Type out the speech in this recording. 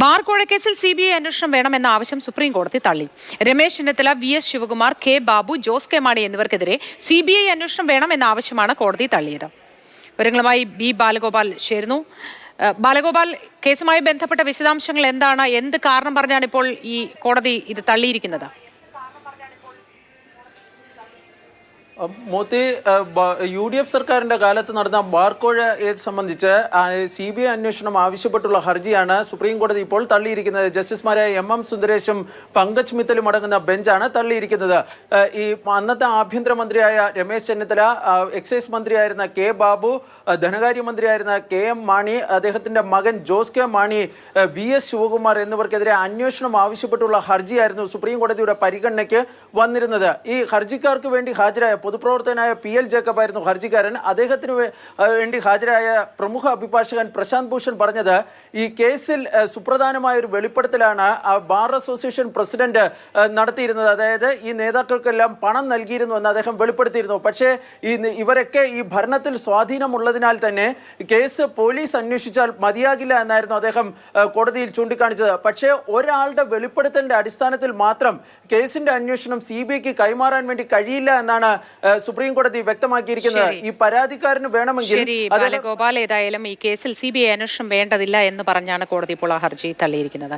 Bar കോഴക്കേസിൽ C B I അന്വേഷണം വേണമെന്ന ആവശ്യം സുപ്രീം കോടതി തള്ളി. Ramesh Chennithala V S Sivakumar K Babu Jose K Mani എന്നിവർക്കെതിരെ C B I അന്വേഷണം വേണമെന്ന ആവശ്യമാണ് കോടതി തള്ളിയത്. വിവരങ്ങളുമായി ബി ബാലഗോപാൽ ചേരുന്നു. ബാലഗോപാൽ കേസുമായി ബന്ധപ്പെട്ട വിശദാംശങ്ങൾ എന്താണ്? എന്ത് കാരണം പറഞ്ഞാണ് ഇപ്പോൾ ഈ കോടതി ഇത് തള്ളിയിരിക്കുന്നത്? മോത്തി യു ഡി എഫ് സർക്കാരിന്റെ കാലത്ത് നടന്ന ബാർക്കോഴയെ സംബന്ധിച്ച് സി ബി ഐ അന്വേഷണം ആവശ്യപ്പെട്ടുള്ള ഹർജിയാണ് സുപ്രീം കോടതി ഇപ്പോൾ തള്ളിയിരിക്കുന്നത്. ജസ്റ്റിസുമാരായ എം എം സുന്ദരേശും പങ്കജ് മിത്തലും അടങ്ങുന്ന ബെഞ്ചാണ് തള്ളിയിരിക്കുന്നത്. ഈ അന്നത്തെ ആഭ്യന്തരമന്ത്രിയായ രമേശ് ചെന്നിത്തല എക്സൈസ് മന്ത്രിയായിരുന്ന കെ ബാബു ധനകാര്യമന്ത്രിയായിരുന്ന കെ എം മാണി അദ്ദേഹത്തിന്റെ മകൻ Jose K Mani V S Sivakumar എന്നിവർക്കെതിരെ അന്വേഷണം ആവശ്യപ്പെട്ടുള്ള ഹർജിയായിരുന്നു സുപ്രീം കോടതിയുടെ പരിഗണനയ്ക്ക് വന്നിരുന്നത്. ഈ ഹർജിക്കാർക്ക് വേണ്ടി ഹാജരായ പൊതുപ്രവർത്തകനായ പി എൽ ജേക്കബ് ആയിരുന്നു ഹർജിക്കാരൻ. അദ്ദേഹത്തിന് വേണ്ടി ഹാജരായ പ്രമുഖ അഭിഭാഷകൻ പ്രശാന്ത് ഭൂഷൺ പറഞ്ഞത് ഈ കേസിൽ സുപ്രധാനമായ ഒരു വെളിപ്പെടുത്തലാണ് ബാർ അസോസിയേഷൻ പ്രസിഡന്റ് നടത്തിയിരുന്നത്. അതായത് ഈ നേതാക്കൾക്കെല്ലാം പണം നൽകിയിരുന്നു എന്ന് അദ്ദേഹം വെളിപ്പെടുത്തിയിരുന്നു. പക്ഷേ ഈ ഇവരൊക്കെ ഈ ഭരണത്തിൽ സ്വാധീനമുള്ളതിനാൽ തന്നെ കേസ് പോലീസ് അന്വേഷിച്ചാൽ മതിയാകില്ല എന്നായിരുന്നു അദ്ദേഹം കോടതിയിൽ ചൂണ്ടിക്കാണിച്ചത്. പക്ഷേ ഒരാളുടെ വെളിപ്പെടുത്തലിന്റെ അടിസ്ഥാനത്തിൽ മാത്രം കേസിന്റെ അന്വേഷണം സി ബി ഐക്ക് കൈമാറാൻ വേണ്ടി കഴിയില്ല എന്നാണ് സുപ്രീം കോടതി വ്യക്തമാക്കിയിരിക്കുന്നത് ഈ പരാതിക്കാരന് വേണമെങ്കിൽ ബാലഗോപാൽ ഏതായാലും ഈ കേസിൽ സി ബി ഐ അന്വേഷണം വേണ്ടതില്ല എന്ന് പറഞ്ഞാണ് കോടതി ഇപ്പോൾ ആ ഹർജി തള്ളിയിരിക്കുന്നത്.